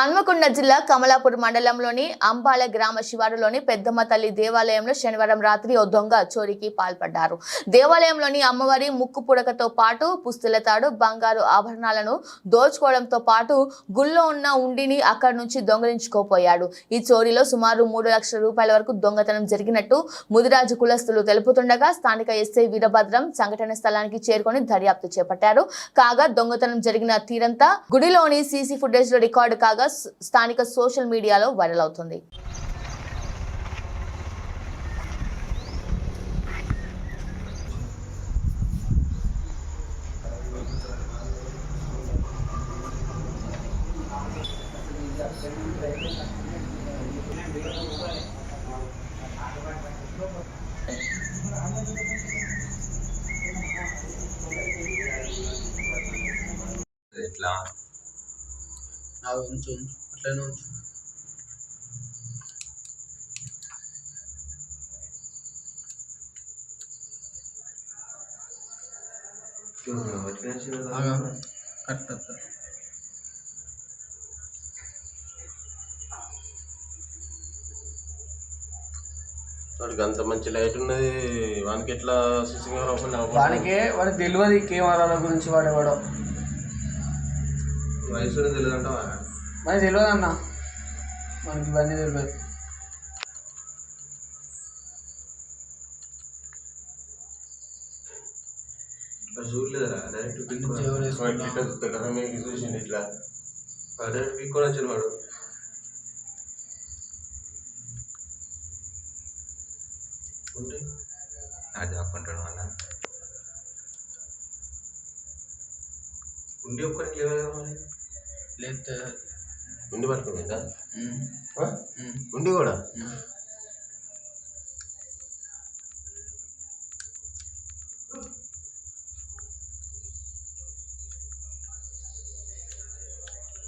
హన్మకొండ జిల్లా కమలాపూర్ మండలంలోని అంబాల గ్రామ శివారులోని పెద్దమ్మ తల్లి దేవాలయంలో శనివారం రాత్రి ఓ దొంగ చోరీకి పాల్పడ్డారు. దేవాలయంలోని అమ్మవారి ముక్కు పుడకతో పాటు పుస్తులతాడు బంగారు ఆభరణాలను దోచుకోవడంతో పాటు గుళ్ళో ఉన్న ఉండిని అక్కడి నుంచి దొంగలించుకోపోయాడు. ఈ చోరీలో సుమారు మూడు లక్షల రూపాయల వరకు దొంగతనం జరిగినట్టు ముదిరాజు కులస్తులు తెలుపుతుండగా స్థానిక ఎస్ఐ వీరభద్రం సంఘటన స్థలానికి చేరుకొని దర్యాప్తు చేపట్టారు. కాగా దొంగతనం జరిగిన తీరంతా గుడిలోని సీసీ ఫుటేజ్లో రికార్డు కాగా స్థానిక సోషల్ మీడియాలో వైరల్ అవుతుంది. ఎట్లా అవి ఉంచు ఉంచు. అట్లనే ఉంచు. కరెక్ట్. వాడికి అంత మంచి లైట్ ఉన్నది వానికి ఎట్లా స్విచ్చింగ్ ఓపెన్ వాడికే వాడికి తెలియదు కెమెరాల గురించి వాడేవాడో. వయసు తెలియదు అంటావా మనకి తెలియదు అన్న మనకి ఇవన్నీ తెలియదు ఇక్కడ చూడలేదురా డైరెక్ట్ పిక్ జేబులో వేసుకుంటా. ఇట్లా చూస్తాడు కదా మీకు చూసిండు ఇట్లా వాడు డైరెక్ట్ పిక్ కూడా వచ్చిన వాడు ఉంటే అది ఆపుకుంటాడు మళ్ళా ఉండి ఒక్కరికి లేవు కదా మరి లేకపోతే ఉండి ఉమ్, ఉండి కూడా.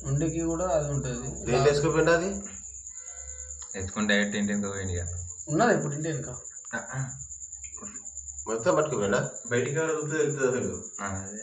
ఉండికి కూడా అది ఉంటుంది. దేని వేసుకోపోయింది అది? ఎత్తుకుని డైరెక్ట్ ఇంటికి పోయింది ఇక. ఉన్నది ఇప్పుడు ఇంటి ఇంకా మొత్తం పట్టుకుపోయిందా బయటికి ఎవరు చూస్తే వెళ్తుంది అసలు. అదే.